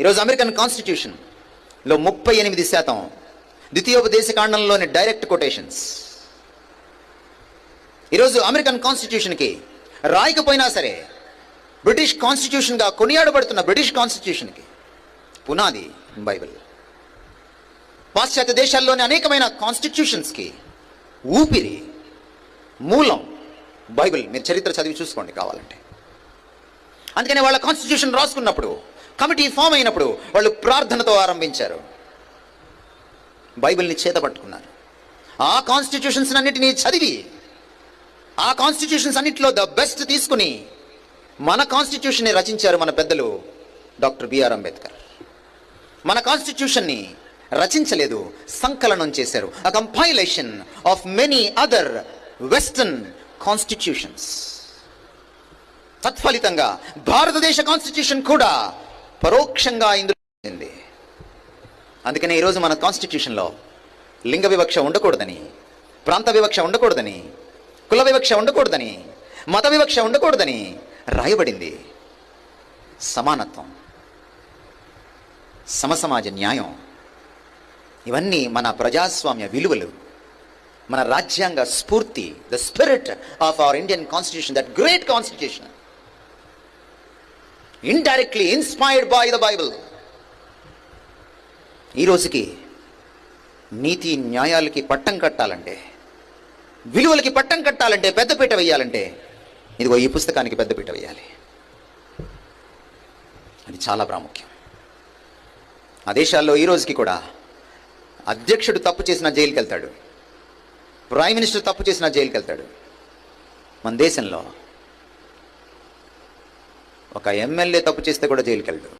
ఈరోజు అమెరికన్ కాన్స్టిట్యూషన్లో ముప్పై ఎనిమిది శాతం ద్వితీయోపదేశ కాండంలోని డైరెక్ట్ కొటేషన్స్. ఈరోజు అమెరికన్ కాన్స్టిట్యూషన్కి రాయకపోయినా సరే బ్రిటిష్ కాన్స్టిట్యూషన్గా కొనియాడబడుతున్న బ్రిటిష్ కాన్స్టిట్యూషన్కి పునాది బైబిల్. పాశ్చాత్య దేశాల్లోని అనేకమైన కాన్స్టిట్యూషన్స్కి ఊపిరి మూలం బైబిల్. మీరు చరిత్ర చదివి చూసుకోండి కావాలంటే. అందుకనే వాళ్ళ కాన్స్టిట్యూషన్ రాసుకున్నప్పుడు కమిటీ ఫామ్ అయినప్పుడు వాళ్ళు ప్రార్థనతో ఆరంభించారు. బైబిల్ని చేతపట్టుకున్నారు. ఆ కాన్స్టిట్యూషన్స్ అన్నిటినీ చదివి ఆ కాన్స్టిట్యూషన్స్ అన్నింటిలో ద బెస్ట్ తీసుకుని మన కాన్స్టిట్యూషన్ని రచించారు మన పెద్దలు డాక్టర్ బిఆర్ అంబేద్కర్. మన కాన్స్టిట్యూషన్ని రచించలేదు సంకలనం చేశారు. A compilation of many other western constitutions తత్ఫలితంగా భారతదేశ కాన్స్టిట్యూషన్ కూడా పరోక్షంగా ఇందులో అందుకనే ఈరోజు మన కాన్స్టిట్యూషన్లో లింగ వివక్ష ఉండకూడదని ప్రాంత వివక్ష ఉండకూడదని కుల వివక్ష ఉండకూడదని మత వివక్ష ఉండకూడదని రాయబడింది. సమానత్వం సమసమాజ న్యాయం ఇవన్నీ మన ప్రజాస్వామ్య విలువలు మన రాజ్యాంగ స్ఫూర్తి the spirit of our Indian constitution that great constitution indirectly inspired by the Bible ఈ రోజుకి నీతి న్యాయాలకి పట్టం కట్టాలంటే విలువలకి పట్టం కట్టాలంటే పెద్దపీట వేయాలంటే ఇదిగో ఈ పుస్తకానికి పెద్దపీట వేయాలి. అది చాలా ప్రాముఖ్యం. ఆ దేశాల్లో ఈ రోజుకి కూడా అధ్యక్షుడు తప్పు చేసిన జైలుకి వెళ్తాడు ప్రైమ్ మినిస్టర్ తప్పు చేసిన జైలుకి వెళ్తాడు మన దేశంలో ఒక ఎమ్మెల్యే తప్పు చేస్తే కూడా జైలుకి